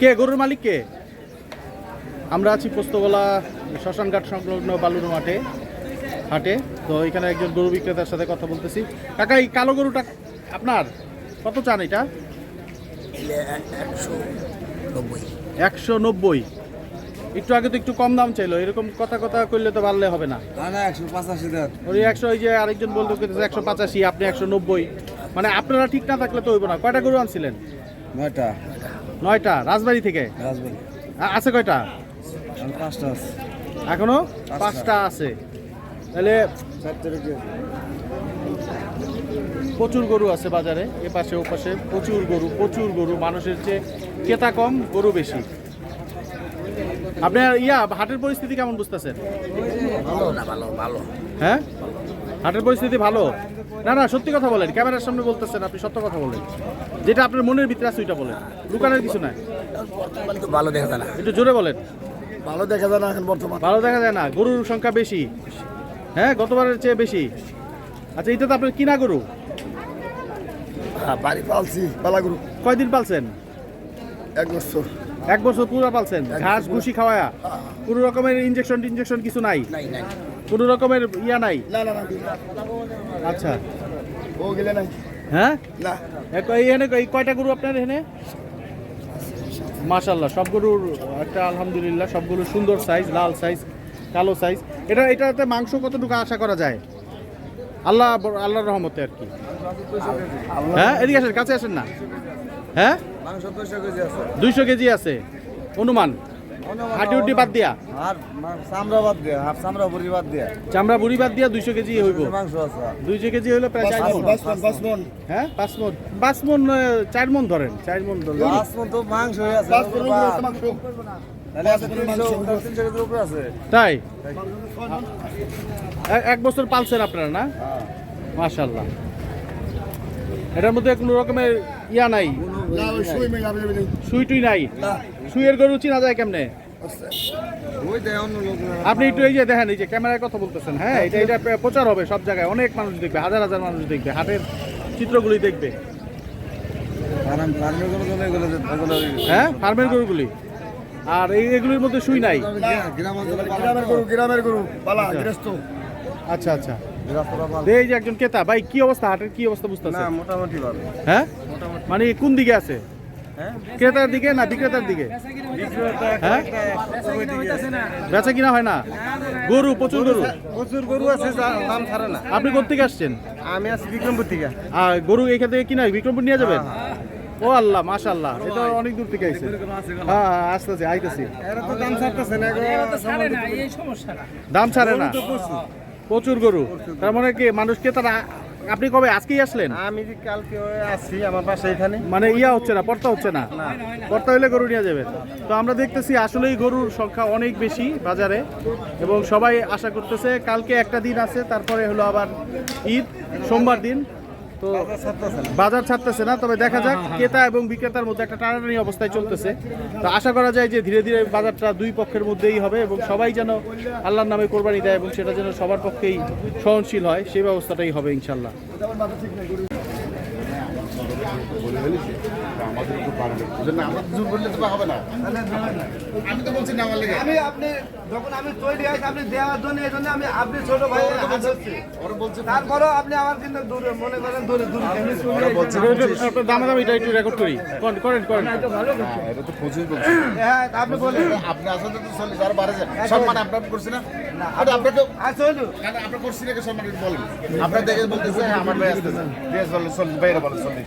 কে? গরুর মালিক কে? আমরা আছি পোস্তগোলা শ্মশানঘাট সংলগ্ন বালুর মাঠে হাটে। তো এখানে একজন গরু বিক্রেতার সাথে কথা বলতেছি। কাকা এই কালো গরুটা আপনার? কত চান এটা? একশো নব্বই। একটু আগে তো একটু কম দাম চাইলো। এরকম কথা কথা করলে তো পারলে হবে না। একশো পঁচাশি ওই একশো ওই যে আরেকজন বলতে একশো পঁচাশি আপনি একশো নব্বই। মানে আপনারা ঠিক না থাকলে তো হইব না। কয়টা গরু আনছিলেন? নয়টা। নয়টা রাজবাড়ি থেকে? রাজবাড়ি। আছে কয়টা? পাঁচটা আছে। এখনও? পাঁচটা। আছে। তাহলে প্রচুর গরু আছে বাজারে এ পাশে ও পাশে প্রচুর গরু প্রচুর গরু। মানুষের চেয়ে ক্রেতা কম গরু বেশি। আপনার ইয়া হাটের পরিস্থিতি কেমন বুঝতেছেন? ভালো না ভালো ভালো। হ্যাঁ? হাটের পরিস্থিতি ভালো? না না সত্যি কথা বলেন ক্যামেরার সামনে বলতেছেন আপনি সত্য কথা বলেন। যেটা আপনার মনের ভিতরে আছে ওইটা বলেন। লুকানোর কিছু নাই? ভালো দেখা যায় না। একটু জোরে বলেন। ভালো দেখা যায় না এখন বর্তমান। ভালো দেখা যায় না গরুর সংখ্যা বেশি। হ্যাঁ গতবারের চেয়ে বেশি। আচ্ছা এটা তো আপনার কিনা গরু? হ্যাঁ, বাড়ি পালছি পালাগুরু কয়দিন পালছেন? এক বছর। এক বছর পুরো পালছেন? ঘাস ভুসি খাওয়ায়া? কোনো রকমের ইঞ্জেকশন টিনজেকশন কিছু নাই? নাই নাই। কোনো রকমের ইয়া নাই? না না না। আচ্ছা। ও গেলে নাই। হ্যাঁ? না। এখানে কয়টা গরু আপনার এখানে? মাশাল্লাহ সব গরুর একটা আলহামদুলিল্লাহ সবগুলো সুন্দর সাইজ লাল সাইজ কালো সাইজ এটা এটাতে মাংস কতটুকু আশা করা যায়? আল্লাহ আল্লাহর রহমতে আর কি। হ্যাঁ এদিকে আসেন কাছে আসেন না। হ্যাঁ? মাংস দুশো কেজি আছে। দুইশো কেজি আছে। অনুমান। হাড্ডি উড্ডি বাদ দিয়া? আর চামড়া বাদ দিয়ে হাফ চামড়া বুড়ি বাদ দিয়ে। চামড়া বুড়ি বাদ দিয়া দুইশো কেজি হইব? মাংস আছে। দুইশো কেজি হইল প্রায় চার মন। মন হ্যাঁ পাঁচ মন। পাঁচ মন চার মন ধরেন। চার মন ধরলেন পাঁচ মন তো মাংস হয়ে আছে বাস মন মাংস। তাহলে আছে তিনশো তিনশো উপরে আছে। তাই? এক বছর পালছেন আপনারা না? হ্যাঁ। মাশাল্লাহ এটার মধ্যে কোনো রকমের ইয়া নাই। সুই টুই নাই। সুইয়ের গরু চিনা যায় কেমনে? লোক আপনি একটু এই যে দেখেন এই যে ক্যামেরায় কথা বলতেছেন হ্যাঁ? এটা এটা প্রচার হবে সব জায়গায়। অনেক মানুষ দেখবে হাজার হাজার মানুষ দেখবে হাটের চিত্রগুলি দেখবে। হ্যাঁ? ফার্মের গরুগুলি। আর এই এগুলির মধ্যে সুই নাই? গ্রামের গরু গ্রামের গরু পালা আচ্ছা। আচ্ছা ভালো। এই যে একজন ক্রেতা ভাই কি অবস্থা? হাটের কি অবস্থা না মোটামুটি ভালো হ্যাঁ? মানে কোন দিকে আছে? হ্যাঁ? ক্রেতার দিকে না বিক্রেতার দিকে? হ্যাঁ? বেচা কিনা হয় না? গরু প্রচুর গরু? প্রচুর গরু আছে দাম ছাড়ে না। আপনি কোথেকে আসছেন? আমি আছি বিক্রমপুর থেকে। আর গরু এখান থেকে কিনা বিক্রমপুর নিয়ে যাবেন? ও আল্লাহ মাশাল্লাহ এটা অনেক দূর থেকে আইছে। হ্যাঁ হ্যাঁ আসতেছি আইতেছি। দাম ছাড়তেছে না দাম ছাড়ে না। প্রচুর গরু। তার মানে কি মানুষকে তারা আপনি কবে আজকেই আসলেন? আমি কালকে আছি আমার পাশে এখানে। মানে ইয়া হচ্ছে না পর্তা হচ্ছে না? পর্তা হলে গরু নিয়ে যাবে তো আমরা দেখতেছি আসলেই গরুর সংখ্যা অনেক বেশি বাজারে। এবং সবাই আশা করতেছে কালকে একটা দিন আছে তারপরে হলো আবার ঈদ সোমবার দিন। তো বাজার ছাড়তেছে না, তবে দেখা যাক, ক্রেতা এবং বিক্রেতার মধ্যে একটা টানাটানি অবস্থায় চলতেছে। তো আশা করা যায় যে ধীরে ধীরে বাজারটা দুই পক্ষের মধ্যেই হবে এবং সবাই যেন আল্লাহর নামে কোরবানি দেয় এবং সেটা যেন সবার পক্ষেই সহনশীল হয়, সেই ব্যবস্থাটাই হবে ইনশাল্লাহ। আমি আপনি যখন আমি তৈরি হয়েছি আপনি দেওয়ার জন্য এই জন্য আমি আপনি ছোট ভাই তারপরেও আপনি আমার কিন্তু দূরে মনে করেন দূরে দূরে। আপনার দামাদামি এটা একটু রেকর্ড করি। করেন করেন করেন। হ্যাঁ আপনি বলেন। আপনি আসলে তো চল্লিশ আর বাড়ে যায় সম্মান আপনার করছি না। আরে আপনি তো হইল কেন আপনার করছি নাকি সম্মান বলেন। আপনার দেখে বলতেছে হ্যাঁ, আমার ভাই আসতেছে। চল্লিশ চল্লিশ বাইরে বলে চল্লিশ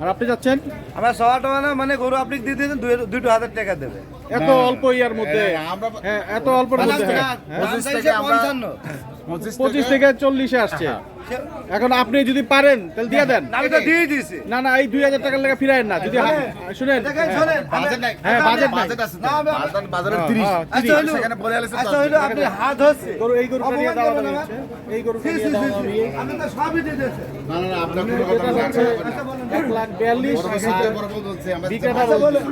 আর আপনি যাচ্ছেন? আমার সবার টাকা না মানে গরু আপনি দিয়ে দিয়েছেন দুটো হাজার টাকা দেবে। এত অল্প ইয়ার মধ্যে। হ্যাঁ, আমরা হ্যাঁ এত হ্যাঁ, হ্যাঁ। পঁচিশ থেকে চল্লিশে আসছে। এখন আপনি যদি পারেন তাহলে দিয়ে দেন। আমি তো দিয়ে দিয়েছি। না না এই দুই হাজার টাকার লেগে ফিরায়েন না যদি শুনেন। দেখেন শোনেন। বাজেট নাই। হ্যাঁ, বাজেট বাজেট আছে। না, বাজার- হ্যাঁ, 30 হ্যাঁ, আচ্ছা সেখানে আচ্ছা আপনি হাত হচ্ছে এই গরুটা নিয়ে অপমান এই গরুটা নিয়ে দিয়ে দিয়েছেন। না না আপনার কোনো কথা এটা এক লাখ বিয়াল্লিশ বলছে বলুন।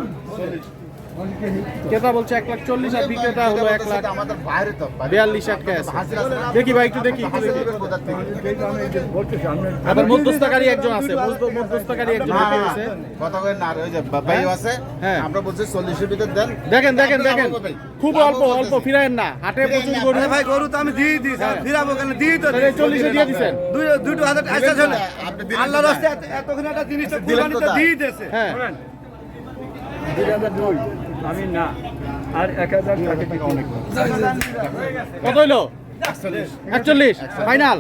ক্রেতা বলছে এক লাখ চল্লিশ আর বিক্রেতা হলো এক লাখ আমাদের বাইরে তো বিয়াল্লিশ আটকে আছে। আছে না? দেখি ভাই একটু দেখি? আবার মধ্যস্থকারী একজন আছে মধ্য- মধ্যস্থকারী একজন না, ঢুকে না, গেছে। কথা কই না ওই যে ভাই আছে হ্যাঁ। আমরা বলছি 40 এর ভিতর দেন। দেখেন দেখেন দেখেন। খুব অল্প অল্প ফিরায়েন না। হাটে প্রচুর গরু। ভাই গরু তো আমি দিয়ে দিয়েছি আর ফিরাবো কেন? দিয়ে তো চল্লিশে দিয়ে দিছেন। দুই দুটো হাজার আচ্ছা আপনি আল্লাহর রাস্তায় এত- এতক্ষণ একটা কুরবানি তো দিয়ে দিয়েছে। হ্যাঁ। আমি না। আর এক হাজার কত হইল? একচল্লিশ। ফাইনাল।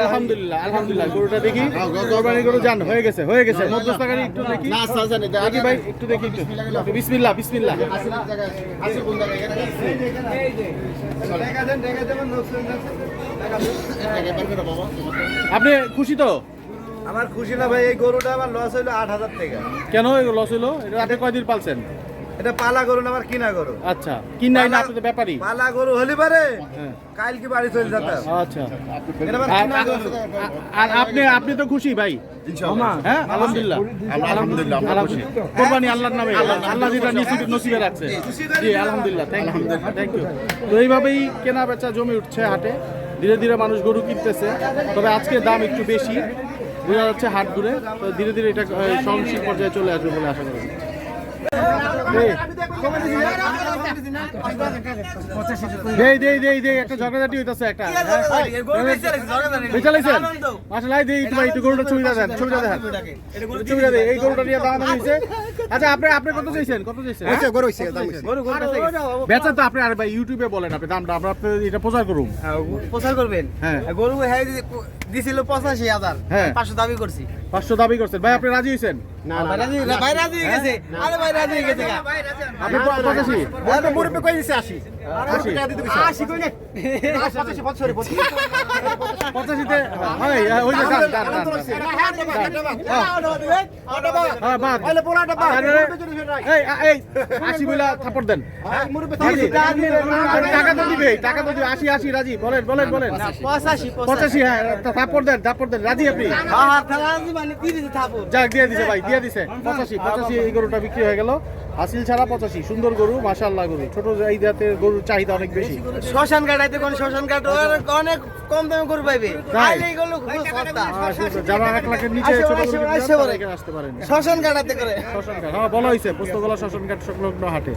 আলহামদুলিল্লাহ আলহামদুলিল্লাহ। গরুটা দেখি। কোরবানি গরু জান হয়ে গেছে হয়ে গেছে। মধ্যস্থকারী একটু দেখি। দেখি ভাই একটু দেখি একটু। বিসমিল্লাহ বিসমিল্লাহ। আপনি খুশি তো? আমার খুশি না ভাই এই গরুটা আমার লস হইল আট হাজার টাকা। কেন লস হইল? এটা আপনি কয়দিন পালছেন? এটা পালা গরু না কিনা গরু। আচ্ছা কিনাই না আপনাদের ব্যাপারই। পালা গরু হলি পারে হ্যাঁ। কাল কি বাড়ি চলে আচ্ছা। আর- আপনি আপনি তো খুশি ভাই? ইনশাআল্লাহ। হ্যাঁ আলহামদুলিল্লাহ। আলহামদুলিল্লাহ কোরবানি আল্লাহর নামে আল্লাহ যেটা নসিবে নসিবে রাখছে। জি আলহামদুলিল্লাহ থ্যাংক ইউ থ্যাংক ইউ তো এইভাবেই কেনা বেচা জমে উঠছে হাটে। ধীরে ধীরে মানুষ গরু কিনতেছে। তবে আজকে দাম একটু বেশি। বোঝা যাচ্ছে হাট ঘুরে তো ধীরে ধীরে এটা সহনশীল পর্যায়ে চলে আসবে বলে আশা করি। দেই দেই দেই দেই একটা ঝগড়াঝাটি হইতাছে একটা। বেচালাইছেন মাশাআল্লাহ দেই ভাই একটু গরুটা ছবিটা দেন ছবিটা দেন। ছবিটা দেন এই গরুটা নিয়ে দাম হইছে। আচ্ছা আপনি আপনি কত চাইছেন? কত চাইছেন? গরু হইছে দাম হইছে। বেচা তো আপনি আর ভাই ইউটিউবে বলেন আপনি দামটা। আমরা আপনি এটা প্রচার করুন প্রচার করবেন? হ্যাঁ। গরু হ্যাঁ দিছিল পঁচাশি হাজার। হ্যাঁ। পাঁচশো দাবি করছি। পাঁচশো দাবি করছেন। ভাই আপনি রাজি হয়েছেন হয়ে হয়ে। হয় থাপড় দেন। রাজি, টাকা তো দিবে টাকা তো দিবে। আশি আশি রাজি। বলেন বলেন বলেন। পঁচাশি পঁচাশি হ্যাঁ থাপড় দেন থাপড় দেন। রাজি আপনি? যাক দিয়ে দিছে ভাই দিয়ে দিছে। পঁচাশি পঁচাশি এই গরুটা বিক্রি হয়ে গেল। হাসিল ছাড়া পঁচাশি সুন্দর গরু মাসাল্লাহ গরু। ছোট এই জাতের গরুর চাহিদা অনেক বেশি। শ্মশান কাটাইতে কোন শ্মশান কাট অনেক কম দামে গরু পাইবে। সুন্দর। যারা এক লাখের নিচে আসতে পারেন। শ্মশান কাটাতে করে। শ্মশান কাট হ্যাঁ বলা হয়েছে পুস্তকলা শ্মশান কাট সংলগ্ন হাটে।